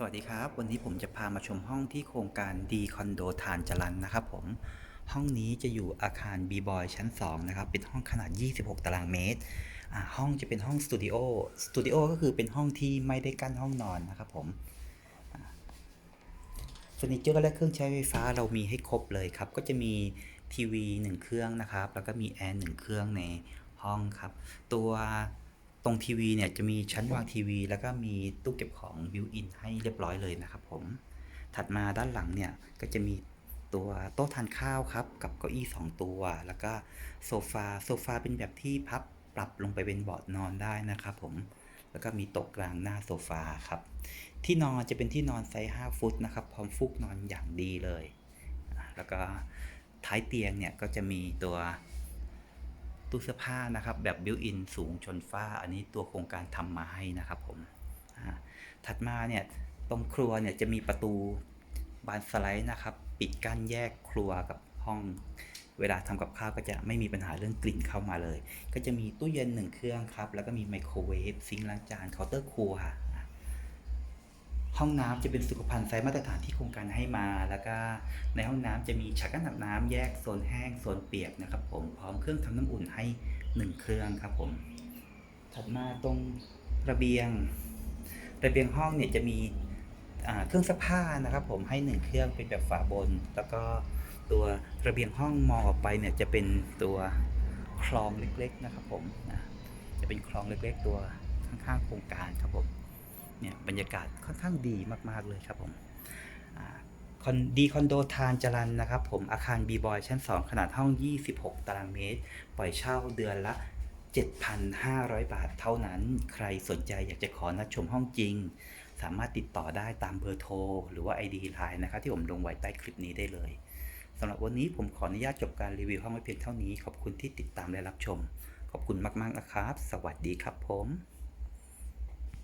สวัสดีครับ วันนี้ผมจะพามาชมห้องที่โครงการดีคอนโดทานจรันนะครับผมห้องนี้จะอยู่อาคารบีบอยชั้น 2 นะครับ เป็นห้องขนาด 26 ตารางเมตร ห้องจะเป็นห้องสตูดิโอสตูดิโอก็คือเป็นห้องที่ไม่ได้กั้นห้องนอนนะครับผมเฟอร์นิเจอร์และเครื่องใช้ไฟฟ้าเรามีให้ครบเลยครับ ก็จะมีทีวี 1 เครื่องนะครับ แล้วก็มีแอร์1เครื่องในห้องครับ ตัว ตรงทีวีเนี่ยจะมีชั้นวางทีวี แล้วก็มีตู้เก็บของบิวอินให้เรียบร้อยเลยนะครับผม ถัดมาด้านหลังเนี่ยก็จะมีตัวโต๊ะทานข้าวครับ กับเก้าอี้ 2 ตัว แล้วก็โซฟาโซฟาเป็นแบบที่พับปรับลงไปเป็นเบาะนอนได้นะครับผมแล้วก็มีโต๊ะกลางหน้าโซฟาครับ ที่นอนจะเป็นที่นอนไซส์5ฟุตนะครับ พร้อมฟูกนอนอย่างดีเลยอะแล้วก็ท้ายเตียงเนี่ยก็จะมีตัว ตู้เสื้อผ้านะครับ แบบบิวอินสูงชนฝ้า อันนี้ตัวโครงการทำมาให้นะครับผมถัดมาเนี่ยตรงครัวเนี่ยจะมีประตูบานสไลด์นะครับ ปิดกั้นแยกครัวกับห้องเวลาทำกับข้าวก็จะไม่มีปัญหาเรื่องกลิ่นเข้ามาเลย ก็จะมีตู้เย็นหนึ่งเครื่องครับ แล้วก็มีไมโครเวฟซิงค์ล้างจานเคาน์เตอร์ครัว ห้องน้ำจะเป็นสุขภัณฑ์ไซส์มาตรฐานที่โครงการให้มา แล้วก็ในห้องน้ำจะมีชักกั้นน้ำแยกโซนแห้งโซนเปียกนะครับ ผมพร้อมเครื่องทำน้ำอุ่นให้หนึ่งเครื่องครับผม ถัดมาตรงระเบียง ระเบียงห้องเนี่ยจะมีเครื่องซักผ้านะครับ ผมให้หนึ่งเครื่องเป็นแบบฝาบน แล้วก็ตัวระเบียงห้องมองออกไปเนี่ยจะเป็นตัวคลองเล็กๆนะครับ ผมจะเป็นคลองเล็ก ๆ ตัวข้างๆโครงการครับผม เนี่ยบรรยากาศค่อนข้างดีมาก ๆ เลยครับผมคอนดีคอนโดทานจรันนะครับผมอาคารบีบอยชั้น 2 ขนาดห้อง 26 ตารางเมตร ปล่อยเช่าเดือนละ 7,500 บาทเท่านั้น ใครสนใจอยากจะขอนัดชมห้องจริง สามารถติดต่อได้ตามเบอร์โทร หรือว่า ID ไลน์นะครับที่ผมลงไว้ใต้คลิปนี้ได้เลยสำหรับวันนี้ผมขออนุญาตจบการรีวิวห้องไว้เพียงเท่านี้ ขอบคุณที่ติดตามและรับชม ขอบคุณมาก ๆ นะครับ สวัสดีครับผม